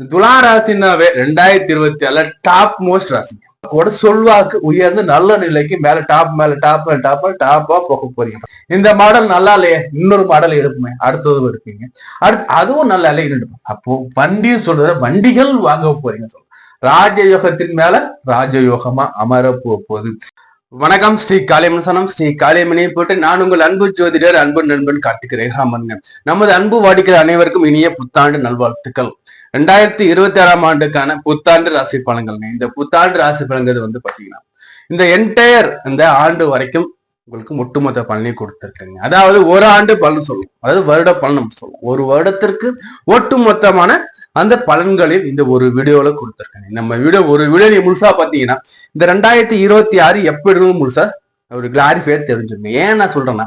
துலா ராசினாவே ரெண்டாயிரத்தி இருபத்தி ஏழுல டாப் மோஸ்ட் ராசி. கூட சொல்வாக்கு உயர்ந்து நல்ல நிலைக்கு மேல டாப் மேல டாப் மேல டாப் டாப்பா போக போறீங்க. இந்த மாடல் நல்லா இல்லையே? இன்னொரு மாடல் எடுப்புமே. அடுத்ததும் எடுப்பீங்க. அடுத்து அதுவும் நல்லா இல்லை எடுப்போம் அப்போ வண்டி சொல்ற வண்டிகள் வாங்க போறீங்க சொல்ற ராஜயோகத்தின் மேல ராஜயோகமா அமர போக போகுது. வணக்கம் ஸ்ரீ காளியமசனம் ஸ்ரீ காளியமணியை போட்டு நான் உங்கள் அன்பு ஜோதிடர் அன்பு நண்பன் கார்த்திக் ரேகாமன். நமது அன்பு வாடிக்கிற அனைவருக்கும் இனிய புத்தாண்டு நல்வாழ்த்துக்கள். ரெண்டாயிரத்தி இருபத்தி ஆறாம் ஆண்டுக்கான புத்தாண்டு ராசி பலன்கள்ங்க. இந்த புத்தாண்டு ராசி பலன்கள் வந்து பாத்தீங்கன்னா இந்த என்டையர் இந்த ஆண்டு வரைக்கும் உங்களுக்கு ஒட்டுமொத்த பலனை கொடுத்துருக்குங்க. அதாவது ஒரு ஆண்டு பலன் சொல்லுவோம். அதாவது வருட பலன் நம்ம சொல்லுவோம். ஒரு வருடத்திற்கு ஒட்டுமொத்தமான அந்த பலன்களில் இந்த ஒரு வீடியோல கொடுத்துருக்காங்க. நம்ம வீடியோ ஒரு வீடியோ நீ முழுசா பாத்தீங்கன்னா இந்த ரெண்டாயிரத்தி இருபத்தி ஆறு எப்படி இருக்கும் முழுசா ஒரு கிளாரிஃபையர் தெரிஞ்சுக்கணும் ஏன் நான் சொல்றேன்னா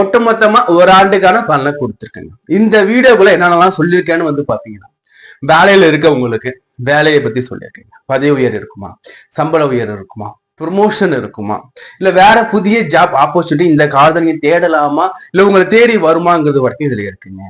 ஒட்டுமொத்தமா ஒரு ஆண்டுக்கான பலனை கொடுத்துருக்கேங்க. இந்த வீடியோக்குள்ள என்னென்னலாம் சொல்லியிருக்கேன்னு வந்து பாத்தீங்கன்னா வேலையில இருக்கவங்களுக்கு வேலையை பத்தி சொல்லியிருக்கீங்க பதவி உயர் இருக்குமா? சம்பள உயர் இருக்குமா? ப்ரொமோஷன் இருக்குமா? இல்ல வேற புதிய ஜாப் ஆப்பர்ச்சுனிட்டி இந்த காலத்துல நீங்க தேடலாமா? இல்ல உங்களை தேடி வருமாங்கிறது வரைக்கும் இதுல இருக்குங்க.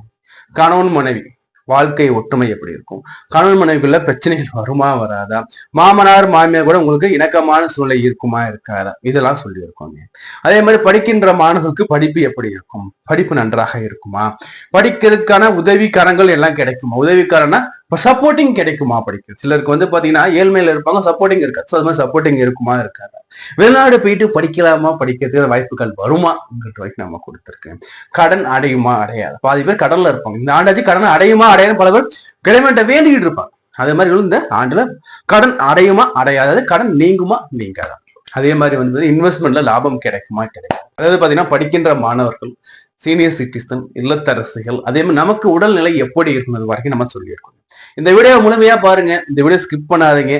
கணவன் மனைவி வாழ்க்கை ஒற்றுமை எப்படி இருக்கும்? கணவன் மனைவிக்குள்ள பிரச்சனைகள் வருமா வராதா? மாமனார் மாமியார் கூட உங்களுக்கு இணக்கமான சூழ்நிலை இருக்குமா இருக்காதா? இதெல்லாம் சொல்லியிருக்கோங்க. அதே மாதிரி படிக்கின்ற மாணவர்களுக்கு படிப்பு எப்படி இருக்கும்? படிப்பு நன்றாக இருக்குமா? படிக்கிறதுக்கான உதவிக்காரங்கள் எல்லாம் கிடைக்குமா? உதவிக்காரன்னா இப்போ சப்போர்ட்டிங் கிடைக்குமா படிக்க? சிலருக்கு வந்து பார்த்தீங்கன்னா ஏழ்மையில இருப்பாங்க சப்போர்ட்டிங் இருக்காது. ஸோ அது மாதிரி சப்போர்ட்டிங் இருக்குமா இருக்காது? வெளிநாடு போயிட்டு படிக்கலாமா? படிக்கிறதுக்கு வாய்ப்புகள் வருமாங்கிறது வரைக்கும் நம்ம கொடுத்துருக்கேன். கடன் அடையுமா? அடையாது. பாதி பேர் கடன்ல இருப்பாங்க. இந்த ஆண்டாச்சு கடன் அடையுமா? அடையாது பல பேர் கிளைமேட்டை வேண்டிக்கிட்டு இருப்பாங்க. அதே மாதிரி இந்த ஆண்டுல கடன் அடையுமா? அடையாதது கடன் நீங்குமா? நீங்காதான் அதே மாதிரி வந்து இன்வெஸ்ட்மெண்ட்ல லாபம் கிடைக்குமா? கிடைக்கும் அதாவது பாத்தீங்கன்னா படிக்கின்ற மாணவர்கள் சீனியர் சிட்டிசன் இல்லத்தரசிகள் அதே மாதிரி நமக்கு உடல்நிலை எப்படி இருக்கும் வரைக்கும் நம்ம சொல்லியிருக்கோம். இந்த வீடியோ முழுமையா பாருங்க. இந்த வீடியோ ஸ்கிப் பண்ணாதீங்க.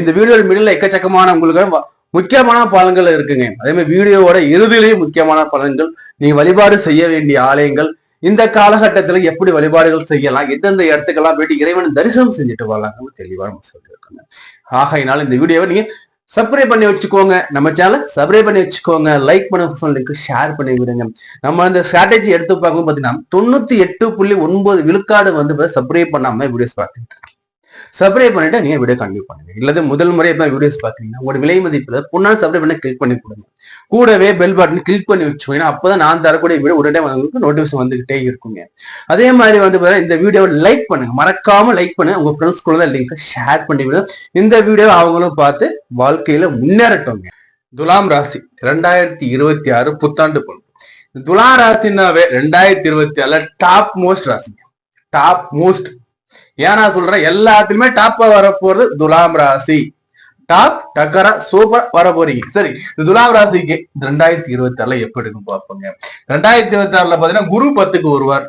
இந்த வீடியோ மிடில் எக்கச்சக்கமான உங்களுக்கு முக்கியமான பலன்கள் இருக்குங்க. அதே மாதிரி வீடியோவோட இறுதியிலேயே முக்கியமான பலன்கள் நீங்க வழிபாடு செய்ய வேண்டிய ஆலயங்கள். இந்த காலகட்டத்துல எப்படி வழிபாடுகள் செய்யலாம்? எந்தெந்த இடத்துக்கெல்லாம் போயிட்டு இறைவன் தரிசனம் செஞ்சுட்டு வரலாம்னு தெளிவா நம்ம சொல்லியிருக்கோங்க. ஆகையினால இந்த வீடியோவை நீங்க சப்ஸ்கிரைப் பண்ணி வச்சுக்கோங்க. நம்ம சேனல் சப்ஸ்கிரைப் பண்ணி வச்சுக்கோங்க. லைக் பண்ண லிங்க் ஷேர் பண்ணி விடுங்க. நம்ம அந்த ஸ்ட்ராட்டஜி எடுத்து பார்க்கும் பார்த்தீங்கன்னா தொண்ணூத்தி எட்டு புள்ளி ஒன்பது விழுக்காடு வந்து சப்ஸ்கிரைப் பண்ணாம வீடியோஸ் பார்த்துட்டு சப்ஸ்கிரைப் பண்ணிட்டு நீங்க வீடியோ கண்டினியூ பண்ணுங்க இல்லது முதல் முறை வீடியோஸ் பார்த்தீங்கன்னா உங்களோட விலை மதிப்புல பொண்ணால் சப்ஸ்கிரைப் பண்ணி கிளிக் பண்ணி கொடுங்க கூடவே பெல் பட்டன் கிளிக் பண்ணி வச்சுக்கோங்க. அப்பதான் நான் தரக்கூடிய வீடியோ உடனே உங்களுக்கு நோட்டிஃபிகேஷன் வந்துகிட்டே இருக்குங்க. அதே மாதிரி வந்து இந்த வீடியோவை லைக் பண்ணுங்க. மறக்காம லைக் பண்ணுங்க. உங்க ஃப்ரெண்ட்ஸ் கூட லிங்க் ஷேர் பண்ணி விடும் இந்த வீடியோ அவங்களும் பார்த்து வாழ்க்கையில முன்னேறட்டோங்க துலாம் ராசி ரெண்டாயிரத்தி இருபத்தி ஆறு புத்தாண்டு பொண்ணு துலா ராசினாவே ரெண்டாயிரத்தி இருபத்தி ஆறுல டாப் மோஸ்ட் ராசிங்க. டாப் மோஸ்ட் ஏன் நான் சொல்றேன் எல்லாத்துலயுமே டாப்பா வர போறது துலாம் ராசி. டாப் டக்கரா சூப்பர் வர போறீங்க சரி இந்த துலாம் ராசிக்கு ரெண்டாயிரத்தி இருபத்தி ஆறுல எப்படி இருக்கும் பார்ப்போங்க. ரெண்டாயிரத்தி இருபத்தி ஆறுல பாத்தீங்கன்னா குரு பத்துக்கு வருவார்.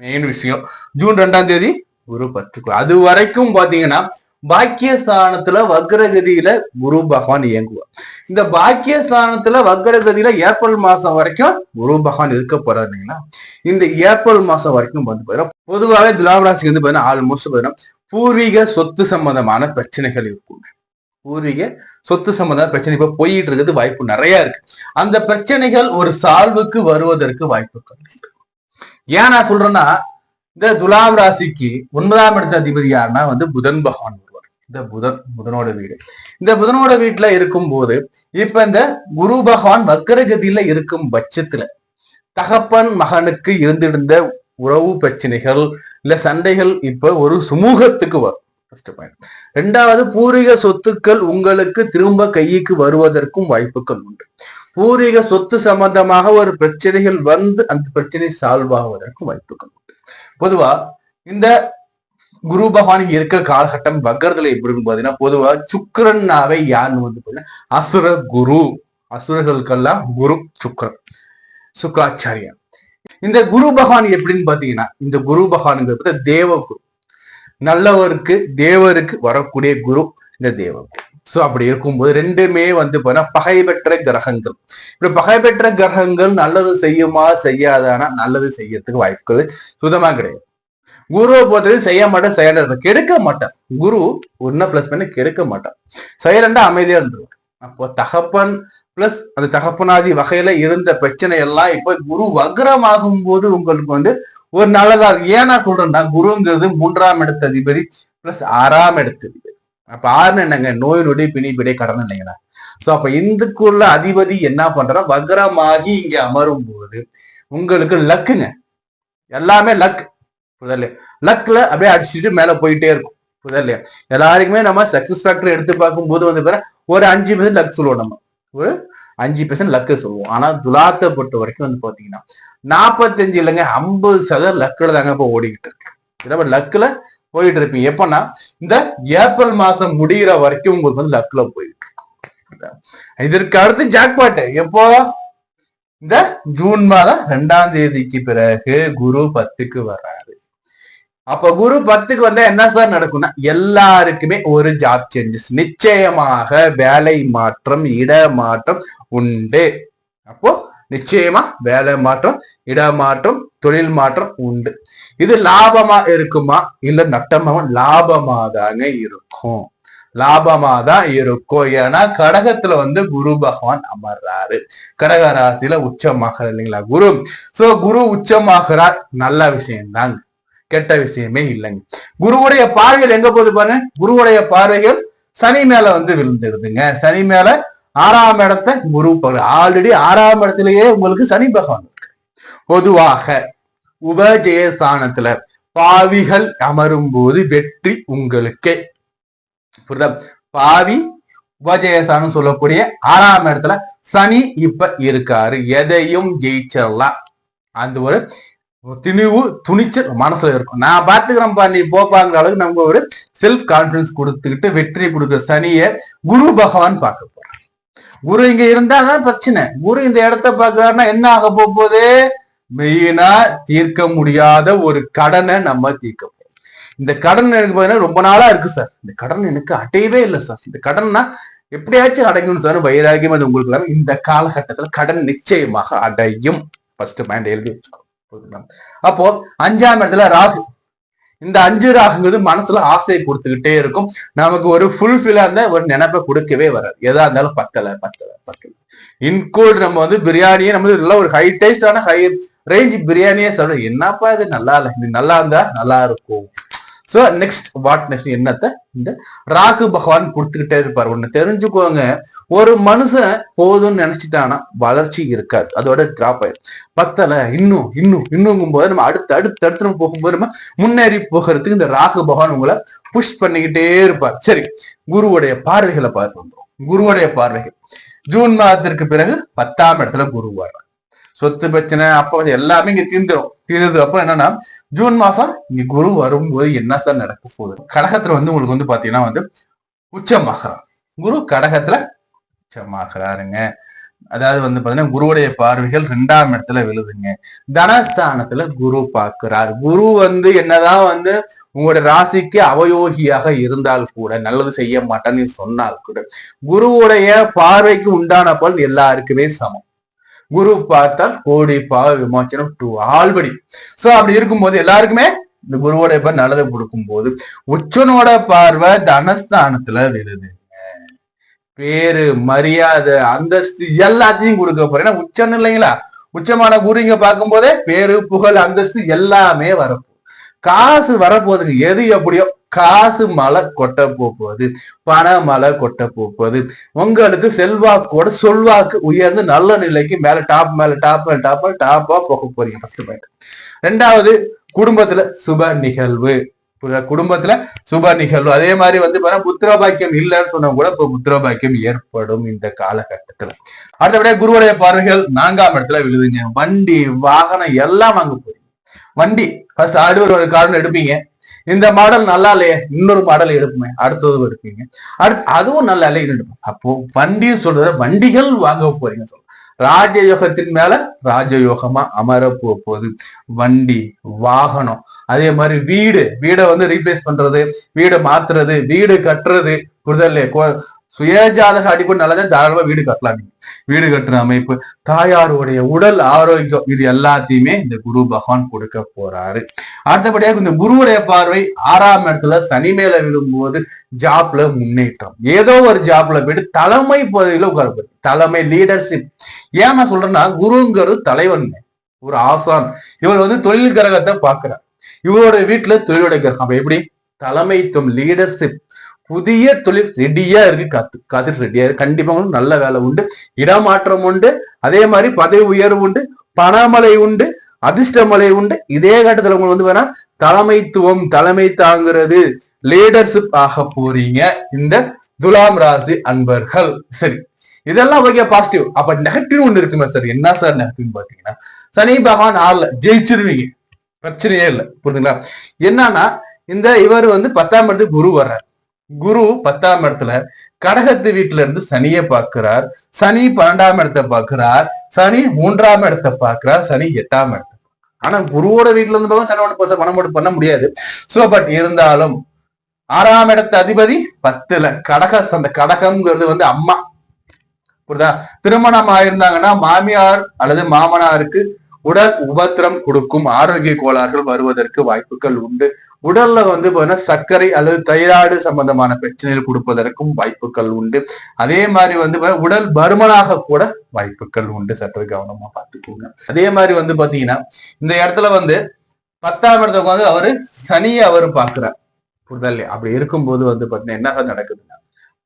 மெயின் விஷயம். ஜூன் ரெண்டாம் தேதி குரு பத்துக்கு அது வரைக்கும் பாத்தீங்கன்னா பாக்கியஸ்தானத்துல வக்ரகதியில குரு பகவான் இயங்குவார். இந்த பாக்கியஸ்தானத்துல வக்ரகதியில ஏப்ரல் மாசம் வரைக்கும் குரு பகவான் இருக்க போறாருங்களா இந்த ஏப்ரல் மாசம் வரைக்கும் வந்து பாத்தீங்கன்னா பொதுவாகவே துலாவராசிக்கு வந்து பாத்தீங்கன்னா ஆல்மோஸ்ட் பாத்தீங்கன்னா பூர்வீக சொத்து சம்பந்தமான பிரச்சனைகள் இருக்குங்க பூர்வீக சொத்து சம்பந்தமான பிரச்சனை இப்ப போயிட்டு இருக்கிறது வாய்ப்பு நிறைய இருக்கு. அந்த பிரச்சனைகள் ஒரு சால்வுக்கு வருவதற்கு வாய்ப்புகள் ஏன் நான் சொல்றேன்னா இந்த துலாம் ராசிக்கு ஒன்பதாம் இடத்த அதிபதி யாருன்னா வந்து புதன் பகவான் இந்த புதன் புதனோட வீடு. இந்த புதனோட வீட்டுல இருக்கும் போது இப்ப இந்த குரு பகவான் வக்கரகதியில இருக்கும் பட்சத்துல தகப்பன் மகனுக்கு இருந்திருந்த உறவு பிரச்சனைகள் இல்ல சண்டைகள் இப்ப ஒரு சுமூகத்துக்கு வரும். ரெண்டாவது பூர்வீக சொத்துக்கள் உங்களுக்கு திரும்ப கைக்கு வருவதற்கும் வாய்ப்புகள் உண்டு. பூர்வீக சொத்து சம்பந்தமாக ஒரு பிரச்சனைகள் வந்து அந்த பிரச்சனை சால்வ் ஆவதற்கும் வாய்ப்புகள் உண்டு. பொதுவா இந்த குரு பகவான் இருக்க காலகட்டம் வக்கரத்துல எப்படி பாத்தீங்கன்னா பொதுவா சுக்கரன்னாவே யாருன்னு வந்து பாத்தீங்கன்னா அசுர குரு. அசுரர்களுக்கெல்லாம் குரு சுக்கரன். சுக்கராச்சாரியா இந்த குரு பகவான் எப்படின்னு பாத்தீங்கன்னா இந்த குரு பகவான்ங்கிறது தேவகுரு. நல்லவருக்கு தேவருக்கு வரக்கூடிய குரு இந்த தேவகுரு. சோ அப்படி இருக்கும்போது ரெண்டுமே வந்து போனா பகை பெற்ற கிரகங்கள். இப்ப பகை பெற்ற கிரகங்கள் நல்லது செய்யுமா செய்யாதானா? நல்லது செய்யறதுக்கு வாய்ப்புகள் சுத்தமா கிடையாது. குருவை பொறுத்தவரை செய்ய மாட்டேன் செயலர் கெடுக்க மாட்டார் குரு ஒன்னும் பிளஸ் பண்ணி கெடுக்க மாட்டார் செயலண்டா அமைதியா இருந்துருவார். அப்போ தகப்பன் பிளஸ் அந்த தகப்பனாதி வகையில இருந்த பிரச்சனை எல்லாம் இப்ப குரு வக்ரமாகும் போது உங்களுக்கு வந்து ஒரு நல்லதா இருக்கு. ஏன்னா சொல்றேன்னா குருங்கிறது மூன்றாம் இடத்த அதிபதி பிளஸ் ஆறாம் இடத்துக்கு அப்ப ஆறுன்னு என்னங்க? நோய் நொடி பிணிப்பிடை கடன் இல்லைங்களா? சோ அப்ப இந்துக்குள்ள அதிபதி என்ன பண்றா வக்ரமாகி இங்க அமரும் போது உங்களுக்கு லக்குங்க எல்லாமே லக் புதல்ல லக்ல அப்படியே அடிச்சுட்டு மேல போயிட்டே இருக்கும். புதல்லையா? எல்லாருக்குமே நம்ம சக்சஸ் ஃபேக்டர் எடுத்து பார்க்கும்போது வந்து பாரு ஒரு அஞ்சு பெர்சன்ட் லக் சொல்லுவோம் நம்ம. ஒரு அஞ்சு பெர்சன்ட் லக்கு சொல்லுவோம். ஆனா துலாத்தை பொறுத்த வரைக்கும் வந்து பாத்தீங்கன்னா நாற்பத்தஞ்சு இல்லைங்க ஐம்பது சதவீதம் லக்கில் தாங்க இப்போ ஓடிக்கிட்டு இருக்கு. இதை லக்கில் போயிட்டு இருப்பீங்க எப்பன்னா இந்த ஏப்ரல் மாசம் முடிகிற வரைக்கும் உங்களுக்கு வந்து லக்ல போயிட்டு இருக்கு இதற்கு அடுத்து ஜாக்பாட் எப்போ? இந்த ஜூன் மாதம் ரெண்டாம் தேதிக்கு பிறகு குரு பத்துக்கு வர்றாரு. அப்ப குரு பத்துக்கு வந்தா என்ன சார் நடக்கும்னா எல்லாருக்குமே ஒரு ஜாப் சேஞ்சஸ் நிச்சயமாக வேலை மாற்றம் இட மாற்றம் உண்டு. அப்போ நிச்சயமா வேலை மாற்றம் இட மாற்றம் தொழில் மாற்றம் உண்டு. இது லாபமா இருக்குமா? இல்ல நட்டமா லாபமா தாங்க இருக்கும். லாபமா தான் இருக்கும். ஏன்னா கடகத்துல வந்து குரு பகவான் அமர்றாரு. கடக ராசியில உச்சமாகிறார் இல்லைங்களா குரு? சோ குரு உச்சமாகிறார் நல்ல விஷயம் தாங்க கெட்ட விஷயமே இல்லைங்க. குருவுடைய பார்வைகள் எங்க போகுது பாருங்க. குருவுடைய பார்வைகள் சனி மேல வந்து விழுந்துடுதுங்க. சனி மேல ஆறாம் இடத்த குரு ஆல்ரெடி ஆறாம் இடத்திலேயே உங்களுக்கு சனி பகவான் இருக்கு. பொதுவாக உபஜயஸ்தானத்துல பாவிகள் அமரும் போது வெற்றி உங்களுக்கு. புரியுதா? பாவி உபஜயஸ்தானம் சொல்லக்கூடிய ஆறாம் இடத்துல சனி இப்ப இருக்காரு. எதையும் ஜெயிச்சிடலாம். அந்த ஒரு திணிவு துணிச்சல் மனசுல இருக்கும். நான் பாத்துக்கிறேன்ப்பா நீ போப்பாங்கிற அளவுக்கு நம்ம ஒரு செல்ஃப் கான்பிடன்ஸ் கொடுத்துக்கிட்டு வெற்றி கொடுக்குற சனிய குரு பகவான் பார்க்க போறான் குரு இங்க இருந்தாதான் பிரச்சனை. குரு இந்த இடத்த பாக்குறாருன்னா என்ன ஆக போகுது? மெயினா தீர்க்க முடியாத ஒரு கடனை நம்ம தீர்க்க போறோம். இந்த கடன் எனக்கு பாத்தீங்கன்னா ரொம்ப நாளா இருக்கு சார் இந்த கடன் எனக்கு அடையவே இல்லை சார் இந்த கடன்னா எப்படியாச்சும் அடையணும் சார் வைராகியம் அது உங்களுக்கு இந்த காலகட்டத்துல கடன் நிச்சயமாக அடையும். ஃபர்ஸ்ட் மைண்ட் எழுதி அப்போ அஞ்சாம் இடத்துல ராகு. இந்த அஞ்சு ராகுங்கிறது மனசுல ஆசையை கொடுத்துக்கிட்டே இருக்கும். நமக்கு ஒரு ஃபுல்ஃபில்லா இருந்தா ஒரு நினைப்பை கொடுக்கவே வராது. எதா இருந்தாலும் பத்தல பத்தல பத்தல. இன்க்ளூட் நம்ம வந்து பிரியாணியே நம்ம நல்ல ஒரு ஹை டேஸ்டான ஹை ரேஞ்ச் பிரியாணியே சொல்றோம். என்னப்பா இது? நல்லா இல்லை. இது நல்லா இருந்தா நல்லா இருக்கும். சோ நெக்ஸ்ட் வாட் நெக்ஸ்ட் என்னத்த? இந்த ராகு பகவான் கொடுத்துக்கிட்டே இருப்பார். ஒண்ணு தெரிஞ்சுக்கோங்க. ஒரு மனுஷன் போதும்னு நினைச்சிட்டானா வளர்ச்சி இருக்காது. அதோட டிராப் ஆயிடும் பத்தல இன்னும் இன்னும் இன்னும் போது நம்ம அடுத்து அடுத்து அடுத்து நம்ம போகும்போது நம்ம முன்னேறி போகிறதுக்கு இந்த ராகு பகவான் உங்களை புஷ் பண்ணிக்கிட்டே இருப்பார். சரி குருவுடைய பார்வைகளை பார்த்து வந்துடும் குருவுடைய பார்வைகள். ஜூன் மாதத்திற்கு பிறகு பத்தாம் இடத்துல குரு வர்றார். சொத்து பிரச்சனை அப்ப எல்லாமே இங்க தீர்ந்துடும் தீர்ந்தது அப்ப என்னன்னா ஜூன் மாசம் இங்க குரு வரும்போது என்ன சார் நடக்க போகுது? கடகத்துல வந்து உங்களுக்கு வந்து பாத்தீங்கன்னா வந்து உச்சமாகிறார். குரு கடகத்துல உச்சமாகறாருங்க. அதாவது வந்து பாத்தீங்கன்னா குருவுடைய பார்வைகள் ரெண்டாம் இடத்துல விழுதுங்க. தனஸ்தானத்துல குரு பார்க்கிறார். குரு வந்து என்னதான் வந்து உங்களுடைய ராசிக்கு அவயோகியாக இருந்தால் கூட நல்லது செய்ய மாட்டேன்னு சொன்னால் கூட குருவுடைய பார்வைக்கு உண்டான பலன் எல்லாருக்குமே சமம். குரு பார்த்தால் கோடி பாவ விமோச்சனம் டூ ஆல்படி சோ அப்படி இருக்கும்போது எல்லாருக்குமே இந்த குருவோட இப்ப நல்லதை கொடுக்கும் போது உச்சனோட பார்வை தனஸ்தானத்துல விருது பேரு மரியாதை அந்தஸ்து எல்லாத்தையும் கொடுக்க போறேன். ஏன்னா உச்சம் இல்லைங்களா? உச்சமான குரு இங்க பார்க்கும் போதே பேரு புகழ் அந்தஸ்து எல்லாமே வரப்போகுது. காசு வரப்போகுதுங்க. எது எப்படியோ காசு மலை கொட்ட போகுது. பண மலை கொட்ட போகுது. உங்களுக்கு செல்வாக்கோட சொல்வாக்கு உயர்ந்து நல்ல நிலைக்கு மேல டாப் மேல டாப் மேல டாப் டாப்பா போக போறீங்க ஃபர்ஸ்ட் பாயிண்ட் ரெண்டாவது குடும்பத்துல சுப நிகழ்வு. குடும்பத்துல சுப நிகழ்வு. அதே மாதிரி வந்து புத்திர பாக்கியம் இல்லைன்னு சொன்னா கூட இப்ப புத்திரபாக்கியம் ஏற்படும் இந்த காலகட்டத்துல. அடுத்தபடியா குருவுடைய பார்வைகள் நான்காம் இடத்துல விழுதுங்க. வண்டி வாகனம் எல்லாம் வாங்க போறீங்க வண்டி. ஃபர்ஸ்ட் ஆடுவர் ஒரு கார்னு எடுப்பீங்க. இந்த மாடல் நல்லா இல்லையே? இன்னொரு மாடல் எடுப்புமே. அடுத்தது எடுப்பீங்க. அடுத்து அதுவும் நல்லா இல்லை எடுப்போம் அப்போ வண்டி சொல்றத வண்டிகள் வாங்க போறீங்க சொல்ல ராஜயோகத்தின் மேல ராஜயோகமா அமர போகுது. வண்டி வாகனம். அதே மாதிரி வீடு. வீடை வந்து ரீப்ளேஸ் பண்றது வீடை மாத்துறது வீடு கட்டுறது புரிதல் சுயஜாதக அடிப்பு நல்லதான் தாராளமா வீடு கட்டலாம். வீடு கட்டுற அமைப்பு தாயாருடைய உடல் ஆரோக்கியம் இது எல்லாத்தையுமே இந்த குரு பகவான் கொடுக்க போறாரு. அடுத்தபடியாக இந்த குருவுடைய பார்வை ஆறாம் இடத்துல சனி மேல விழும்போது ஜாப்ல முன்னேற்றம். ஏதோ ஒரு ஜாப்ல போயிட்டு தலைமை பதவியில உட்காரப்போது தலைமை லீடர்ஷிப் ஏன் நான் சொல்றேன்னா குருங்கிறது தலைவன் ஒரு ஆசான். இவர் வந்து தொழில் கிரகத்தை பாக்குறார் இவரோட வீட்டுல தொழிலுடைய கிரகம். எப்படி? தலைமைத்துவம் லீடர்ஷிப் புதிய தொழில் ரெடியா இருக்கு. காத்து காத்துட்டு ரெடியா இருக்கு. கண்டிப்பா உங்களுக்கு நல்ல வேலை உண்டு. இடமாற்றம் உண்டு. அதே மாதிரி பதவி உயர்வு உண்டு. பணமலை உண்டு. அதிர்ஷ்டமலை உண்டு. இதே கட்டத்துல உங்களுக்கு வந்து வேணா தலைமைத்துவம் தலைமை தாங்கிறது லீடர்ஷிப் ஆக போறீங்க. இந்த துலாம் ராசி அன்பர்கள். சரி. இதெல்லாம் ஓகே பாசிட்டிவ் அப்ப நெகட்டிவ் ஒண்ணு இருக்குமே சார் என்ன சார் நெகட்டிவ் பாத்தீங்கன்னா சனி பகவான் ஆள்ல ஜெயிச்சிருவீங்க. பிரச்சனையே இல்லை. புரியுதுங்களா என்னன்னா இந்த இவர் வந்து பத்தாம் இடத்துக்கு குரு வர்றாரு. குரு பத்தாம் இடத்துல கடகத்து வீட்டுல இருந்து சனியை பார்க்கிறார். சனி பன்னெண்டாம் இடத்தை பார்க்கிறார். சனி மூன்றாம் இடத்தை பார்க்கிறார். சனி எட்டாம் இடத்தை ஆனா குருவோட வீட்டுல இருந்து பார்க்க சனி ஒன்று பணம் போட்டு பண்ண முடியாது. சோ பட் இருந்தாலும் ஆறாம் இடத்து அதிபதி பத்துல கடக அந்த கடகம்ங்கிறது வந்து அம்மா. புரியுதா? திருமணம் ஆயிருந்தாங்கன்னா மாமியார் அல்லது மாமனாருக்கு உடல் உபத்திரம் கொடுக்கும் ஆரோக்கிய கோளாறுகள் வருவதற்கு வாய்ப்புகள் உண்டு. உடல்ல வந்து பாத்தீங்கன்னா சர்க்கரை அல்லது தைராய்டு சம்பந்தமான பிரச்சனைகள் கொடுப்பதற்கும் வாய்ப்புகள் உண்டு. அதே மாதிரி வந்து உடல் பருமனாக கூட வாய்ப்புகள் உண்டு. சற்று கவனமா பார்த்துக்கோங்க. அதே மாதிரி வந்து பாத்தீங்கன்னா இந்த இடத்துல வந்து பத்தாம் இடத்துக்கு வந்து அவரு சனியை அவரு பாக்குறார் புரிதல் அப்படி இருக்கும்போது வந்து பாத்தீங்கன்னா என்ன நடக்குதுன்னா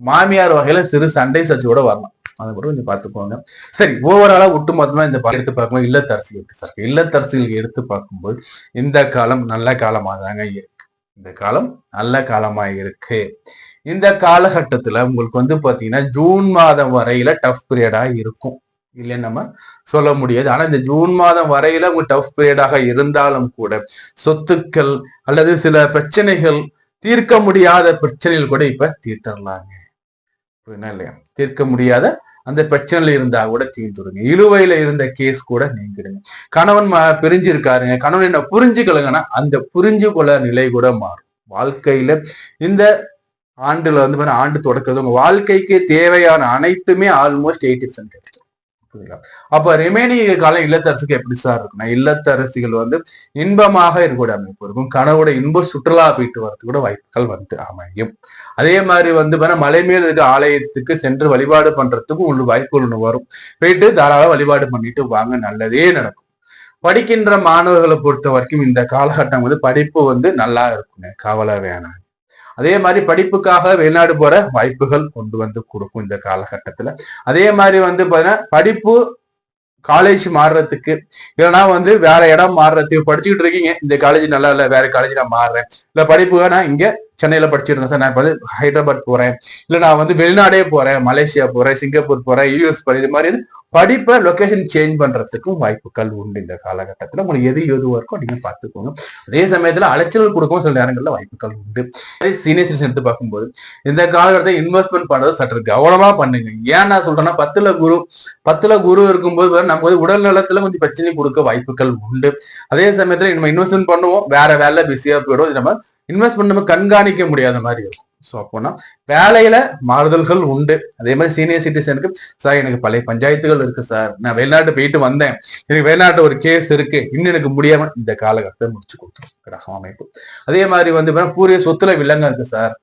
மாமியார் வகையில சிறு சண்டை சச்சோட வரலாம். அதை கூட கொஞ்சம் பார்த்துக்கோங்க. சரி ஓவராலா ஒட்டுமொத்தமா இந்த படம் எடுத்து பார்க்கும்போது இல்லத்தரசியல் எப்படி சார் இல்லத்தரசிகள் எடுத்து பார்க்கும்போது இந்த காலம் நல்ல காலமா தாங்க இருக்கு. இந்த காலம் நல்ல காலமா இருக்கு. இந்த காலகட்டத்துல உங்களுக்கு வந்து பாத்தீங்கன்னா ஜூன் மாதம் வரையில டஃப் பீரியடா இருக்கும். இல்லைன்னு நம்ம சொல்ல முடியாது. ஆனா இந்த ஜூன் மாதம் வரையில உங்க டஃப் பீரியடாக இருந்தாலும் கூட சொத்துக்கள் அல்லது சில பிரச்சனைகள் தீர்க்க முடியாத பிரச்சனைகள் கூட இப்ப தீர்த்தரலாங்க. இல்லையா? தீர்க்க முடியாத அந்த பிரச்சனையில இருந்தா கூட தீர்ந்துடுங்க இழுவையில இருந்த கேஸ் கூட நீங்கிடுங்க. கணவன் பிரிஞ்சிருக்காருங்க. கணவன் என்ன புரிஞ்சுக்கலங்கன்னா அந்த புரிஞ்சு கொள்ள நிலை கூட மாறும். வாழ்க்கையில இந்த ஆண்டுல வந்து ஆண்டு தொடக்கிறது உங்க வாழ்க்கைக்கு தேவையான அனைத்துமே ஆல்மோஸ்ட் எயிட்டி பர்சன்ட் புரியுங்களா அப்ப ரிமைனிங் காலம் இல்லத்தரசிக்கு எப்படி சார் இருக்குன்னா இல்லத்தரசிகள் வந்து இன்பமாக இருக்கக்கூடிய அமைப்பு இருக்கும். கனவோட இன்ப சுற்றுலா போயிட்டு வரதுக்கு கூட வாய்ப்புகள் வந்து அமையும். அதே மாதிரி வந்து மலை மேல் இருக்க ஆலயத்துக்கு சென்று வழிபாடு பண்றதுக்கும் ஒன்று வாய்ப்புகள் ஒன்று வரும். போயிட்டு தாராள வழிபாடு பண்ணிட்டு வாங்க நல்லதே நடக்கும். படிக்கின்ற மாணவர்களை பொறுத்த வரைக்கும் இந்த காலகட்டம் வந்து படிப்பு வந்து நல்லா இருக்குங்க கவலை வேணாம். அதே மாதிரி படிப்புக்காக வெளிநாடு போற வாய்ப்புகள் கொண்டு வந்து கொடுக்கும் இந்த காலகட்டத்துல. அதே மாதிரி வந்து பாத்தீங்கன்னா படிப்பு காலேஜ் மாறுறதுக்கு இல்லைன்னா வந்து வேற இடம் மாறுறதுக்கு படிச்சுக்கிட்டு இருக்கீங்க இந்த காலேஜ் நல்லா இல்லை வேற காலேஜ் நான் மாறுறேன். இல்ல படிப்புக்காக நான் இங்க சென்னையில படிச்சிருந்தேன் இருந்தேன் சார். நான் வந்து ஹைதராபாத் போறேன். இல்ல நான் வந்து வெளிநாடே போறேன். மலேசியா போறேன் சிங்கப்பூர் போறேன் யூஎஸ் போறேன். இது மாதிரி படிப்பை லொக்கேஷன் சேஞ்ச் பண்றதுக்கும் வாய்ப்புகள் உண்டு இந்த காலகட்டத்தில். உங்களுக்கு எது எதுவாக இருக்கோ நீங்க பார்த்துக்கோங்க. அதே சமயத்தில் அலைச்சல் கொடுக்கவும் சில நேரங்களில் வாய்ப்புகள் உண்டு. அதே சீனியர் சிட்டிசன் எடுத்து பார்க்கும்போது இந்த காலகட்டத்தை இன்வெஸ்ட்மெண்ட் பண்றது சற்று கவனமா பண்ணுங்க. ஏன் நான் சொல்றேன்னா பத்துல குரு பத்துல குரு இருக்கும்போது நம்ம நமக்கு வந்து உடல் நலத்துல கொஞ்சம் பிரச்சனை கொடுக்க வாய்ப்புகள் உண்டு. அதே சமயத்தில் நம்ம இன்வெஸ்ட்மெண்ட் பண்ணுவோம். வேற வேலை பிஸியா போயிடும் நம்ம இன்வெஸ்ட்மெண்ட் நம்ம கண்காணிக்க முடியாத மாதிரி இருக்கும். ஸோ அப்போனா வேலையில மாறுதல்கள் உண்டு. அதே மாதிரி சீனியர் சிட்டிசனுக்கு சார் எனக்கு பழைய பஞ்சாயத்துகள் இருக்கு சார் நான் வெளிநாட்டு போயிட்டு வந்தேன். எனக்கு வெளிநாட்டு ஒரு கேஸ் இருக்கு. இன்னும் எனக்கு முடியாம இந்த காலகட்டத்தை முடிச்சு கொடுத்துரும் கிரகம் அமைப்பு அதே மாதிரி வந்து பூரிய சொத்துல வில்லங்க இருக்கு சார்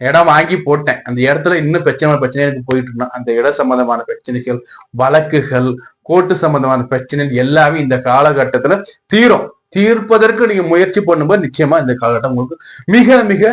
இடம் வாங்கி போட்டேன். அந்த இடத்துல இன்னும் பிரச்சனை பிரச்சனை எனக்கு போயிட்டு இருந்தா அந்த இட சம்பந்தமான பிரச்சனைகள் வழக்குகள் கோர்ட்டு சம்பந்தமான பிரச்சனை எல்லாமே இந்த காலகட்டத்துல தீரும். தீர்ப்பதற்கு நீங்க முயற்சி பண்ணும்போது நிச்சயமா இந்த காலகட்டம் உங்களுக்கு மிக மிக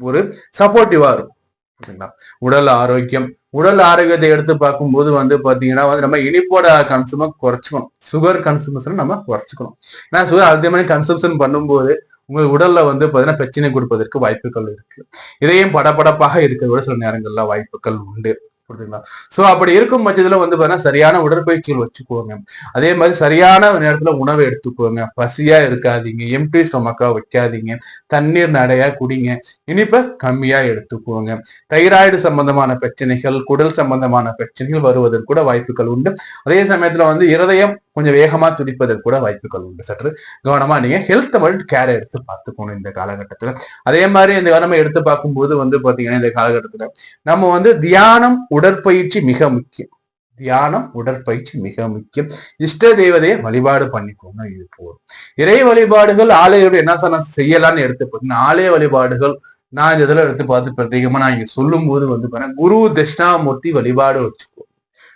ஒரு சப்போர்ட்டிவா இருக்கும். ஓகேங்களா உடல் ஆரோக்கியம் உடல் ஆரோக்கியத்தை எடுத்து பார்க்கும்போது வந்து பாத்தீங்கன்னா வந்து நம்ம இனிப்போட கன்சூமை குறைச்சிக்கணும். சுகர் கன்சூமேஷன் நம்ம குறைச்சிக்கணும். ஏன்னா சுகர் அதே மாதிரி கன்சம்ஷன் பண்ணும்போது உங்க உடல்ல வந்து பாத்தீங்கன்னா பிரச்சனை கொடுப்பதற்கு வாய்ப்புகள் இருக்கு. இதையும் படபடப்பாக இருக்க விட சில நேரங்கள்ல வாய்ப்புகள் உண்டு. புரியுதுங்களா? சோ அப்படி இருக்கும் பட்சத்துல வந்து பாத்தீங்கன்னா சரியான உடற்பயிற்சிகள் வச்சுக்கோங்க. அதே மாதிரி சரியான நேரத்துல உணவை எடுத்துக்கோங்க. பசியா இருக்காதீங்க. எம்டி ஸ்டொமக்கா வைக்காதீங்க. தண்ணீர் நிறையா குடிங்க. இனிப்பை கம்மியா எடுத்துக்கோங்க. தைராய்டு சம்பந்தமான பிரச்சனைகள் குடல் சம்பந்தமான பிரச்சனைகள் வருவதற்கு கூட வாய்ப்புகள் உண்டு. அதே சமயத்துல வந்து இருதயம் கொஞ்சம் வேகமா துடிப்பதற்கு கூட வாய்ப்புகள் உண்டு. சற்று கவனமா நீங்க ஹெல்த் வேர்ல்ட் கேர் எடுத்து பார்த்துக்கணும் இந்த காலகட்டத்துல. அதே மாதிரி இந்த கவனமா எடுத்து பார்க்கும்போது வந்து பாத்தீங்கன்னா இந்த காலகட்டத்துல நம்ம வந்து தியானம் உடற்பயிற்சி மிக முக்கியம். தியானம் உடற்பயிற்சி மிக முக்கியம். இஷ்ட தேவதையை வழிபாடு பண்ணிக்கோங்க இது போதும். இறை வழிபாடுகள் ஆலயோட என்ன சார் நான் செய்யலாம்னு எடுத்து பார்த்தீங்கன்னா ஆலய வழிபாடுகள் நான் இந்த எடுத்து பார்த்து பிரத்யேகமா நான் இங்க சொல்லும் போது வந்து பாருங்க குரு தட்சிணாமூர்த்தி வழிபாடு வச்சுக்கோ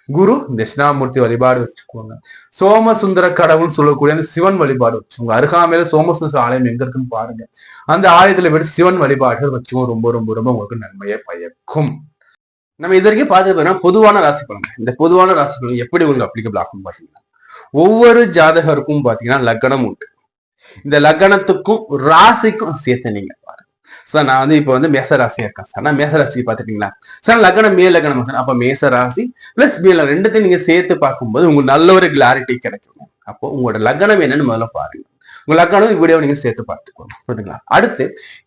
குரு தட்சிணாமூர்த்தி வழிபாடு வச்சுக்கோங்க. சோமசுந்தர கடவுள் சொல்லக்கூடிய அந்த சிவன் வழிபாடு வச்சுக்கோங்க. அருகாமையில சோமசுந்தர ஆலயம் எங்க இருக்குன்னு பாருங்க. அந்த ஆலயத்துல போய் சிவன் வழிபாடுகள் வச்சுக்கோங்க. ரொம்ப ரொம்ப ரொம்ப உங்களுக்கு நன்மையை பயக்கும். நம்ம இது வரைக்கும் பார்த்து பொதுவான ராசி பலன் இந்த பொதுவான ராசி பலன் எப்படி உங்களுக்கு அப்ளிகபிள் ஆகும் பாத்தீங்கன்னா ஒவ்வொரு ஜாதகருக்கும் பாத்தீங்கன்னா லக்னம் உண்டு. இந்த லக்னத்துக்கும் ராசிக்கும் சேர்த்து நீங்க சார் நான் வந்து இப்போ வந்து மேச ராசியா இருக்கேன் சார் நான் மேச ராசி பார்த்துட்டீங்களா சார் லக்னம் மே லக்னம் சார் அப்ப மேச ராசி பிளஸ் மேல ரெண்டுத்தையும் நீங்க சேர்த்து பார்க்கும்போது உங்களுக்கு நல்ல ஒரு கிளாரிட்டி கிடைக்கும். அப்போ உங்களோட லக்னம் என்னன்னு முதல்ல பாருங்க. உங்க லக்னம் வீடியோ நீங்க சேர்த்து பார்த்துக்கணும் புரியுதுங்களா அடுத்து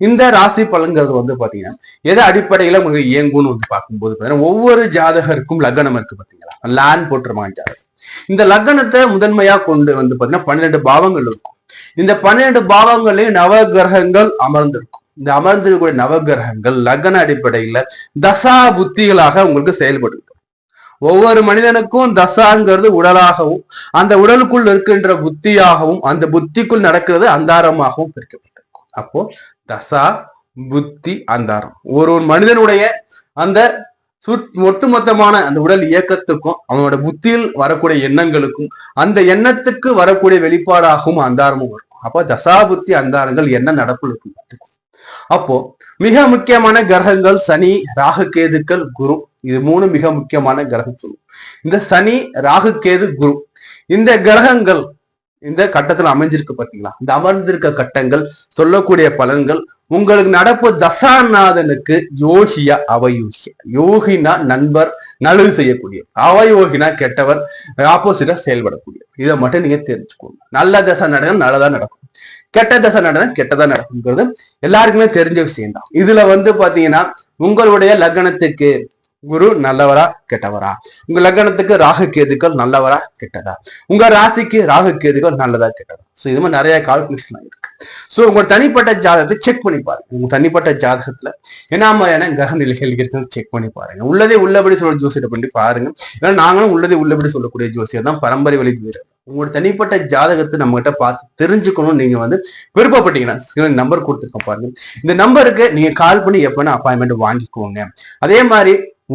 இந்த ராசி பலன்கிறது வந்து பாத்தீங்கன்னா எதை அடிப்படையில உங்களுக்கு இயங்கும்னு வந்து பார்க்கும்போது பாத்தீங்கன்னா ஒவ்வொரு ஜாதகருக்கும் லக்னம் இருக்கு பாத்தீங்களா? லேண்ட் போட்டுருவாங்க ஜாதகம் இந்த லக்னத்தை முதன்மையா கொண்டு வந்து பாத்தீங்கன்னா பன்னிரெண்டு பாவங்கள் இருக்கும். இந்த பன்னிரெண்டு பாவங்களையும் நவ கிரகங்கள் அமர்ந்திருக்கும். இந்த அமர்ந்திருக்கக்கூடிய நவகிரகங்கள் லக்ன அடிப்படையில தசா புத்திகளாக உங்களுக்கு செயல்படும் ஒவ்வொரு மனிதனுக்கும் தசாங்கிறது உடலாகவும் அந்த உடலுக்குள் இருக்கின்ற புத்தியாகவும் அந்த புத்திக்குள் நடக்கிறது அந்தாரமாகவும் பிரிக்கப்பட்டிருக்கும். அப்போ தசா புத்தி அந்தாரம். ஒரு ஒரு மனிதனுடைய அந்த ஒட்டுமொத்தமான அந்த உடல் இயக்கத்துக்கும் அவனோட புத்தியில் வரக்கூடிய எண்ணங்களுக்கும் அந்த எண்ணத்துக்கு வரக்கூடிய வெளிப்பாடாகவும் அந்தாரமும் இருக்கும். அப்போ தசா புத்தி அந்தாரங்கள் என்ன நடப்பு இருக்கும் பார்த்துக்கும் அப்போ மிக முக்கியமான கிரகங்கள் சனி ராகு கேதுக்கள் குரு. இது மூணு மிக முக்கியமான கிரகம் இந்த சனி ராகு கேது குரு. இந்த கிரகங்கள் இந்த கட்டத்தில் அமைஞ்சிருக்கு பாத்தீங்களா? இந்த அமர்ந்திருக்க கட்டங்கள் சொல்லக்கூடிய பலன்கள் உங்களுக்கு நடப்பு தசாநாதனுக்கு யோகியா அவயோகிய யோகினா நண்பர் நல்லது செய்யக்கூடிய அவயோகினா கெட்டவர் ஆப்போசிட்டா செயல்படக்கூடிய. இதை மட்டும் நீங்க தெரிஞ்சுக்கோங்க. நல்ல தசை நடனம் நல்லதா நடக்கும். கெட்ட தசை நடனம் கெட்டதா நடக்குங்கிறது எல்லாருக்குமே தெரிஞ்ச விஷயம் தான் இதுல வந்து பாத்தீங்கன்னா உங்களுடைய லக்னத்துக்கு குரு நல்லவரா கெட்டவரா? உங்க லக்னத்துக்கு ராகு கேதுக்கள் நல்லவரா கெட்டதா? உங்க ராசிக்கு ராகு கேதுக்கள் நல்லதா கெட்டதா? ஸோ இது மாதிரி நிறைய கால்குலேஷன் இருக்கு. ஸோ உங்க தனிப்பட்ட ஜாதகத்தை செக் பண்ணி பாருங்க. உங்க தனிப்பட்ட ஜாதகத்துல என்ன மாதிரியான கிரக நிலைகள் இருக்குன்னு செக் பண்ணி பாருங்க. உள்ளதே உள்ளபடி சொல்ற ஜோசியத்தை பண்ணி பாருங்க. ஏன்னா நாங்களும் உள்ளதே உள்ளபடி சொல்லக்கூடிய ஜோசியர் தான். பரம்பரை வழி வீரர். உங்களோட தனிப்பட்ட ஜாதகத்தை நம்ம கிட்ட பார்த்து தெரிஞ்சுக்கணும் நீங்க வந்து விருப்பப்பட்டீங்கன்னா நம்பர் கொடுத்துருக்கோம் பாருங்க. இந்த நம்பருக்கு நீங்க கால் பண்ணி எப்பனா அப்பாயின்மெண்ட் வாங்கிக்கோங்க. அதே மாதிரி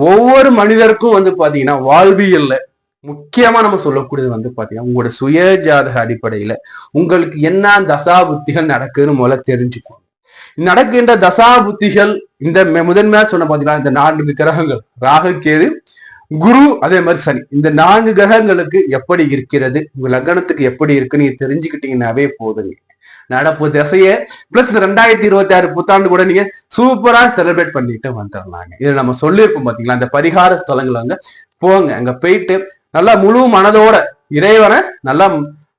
ஒவ்வொரு மனிதருக்கும் வந்து பாத்தீங்கன்னா வாழ்வியல்ல முக்கியமா நம்ம சொல்லக்கூடியது வந்து பாத்தீங்கன்னா உங்களோட சுய ஜாதக அடிப்படையில உங்களுக்கு என்ன தசா புத்திகள் நடக்குதுன்னு முதல்ல தெரிஞ்சுக்கணும் நடக்கின்ற தசா புத்திகள் இந்த முதன்மையா சொன்ன பாத்தீங்கன்னா இந்த நான்கு கிரகங்கள் ராகு கேது குரு அதே மாதிரி சனி. இந்த நான்கு கிரகங்களுக்கு எப்படி இருக்கிறது உங்க லக்னத்துக்கு எப்படி இருக்குன்னு நீங்க தெரிஞ்சுக்கிட்டீங்கன்னாவே போதுங்க. நடப்பு திசைய பிளஸ் இந்த ரெண்டாயிரத்தி இருபத்தி ஆறு புத்தாண்டு கூட நீங்க சூப்பரா செலிப்ரேட் பண்ணிட்டு வந்துடலாங்க. இதுல நம்ம சொல்லியிருப்போம் பாத்தீங்களா அந்த பரிகார ஸ்தலங்கள் அங்க போங்க. அங்க போயிட்டு நல்லா முழு மனதோட இறைவனை நல்லா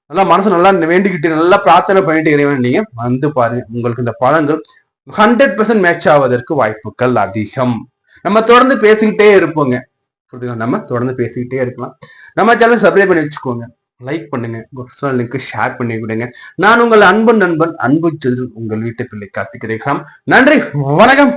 நல்லா மனசு நல்லா வேண்டிக்கிட்டு நல்லா பிரார்த்தனை பண்ணிட்டு இறைவன் நீங்க வந்து பாருங்க. உங்களுக்கு இந்த பழங்கள் ஹண்ட்ரட் பெர்சன்ட் மேட்ச் ஆவதற்கு வாய்ப்புகள் அதிகம். நம்ம தொடர்ந்து பேசிக்கிட்டே இருப்போங்க. புரியுதுங்களா நம்ம தொடர்ந்து பேசிக்கிட்டே இருக்கலாம். நம்ம சேனல் சப்ஸ்கிரைப் பண்ணி வச்சுக்கோங்க. லைக் பண்ணுங்க. பர்சனல் லிங்க் ஷேர் பண்ணி விடுங்க. நான் உங்கள் அன்பு நண்பன் அன்பு செல்வன் உங்கள் வீட்டு பிள்ளை கார்த்திக் நன்றி. வணக்கம்.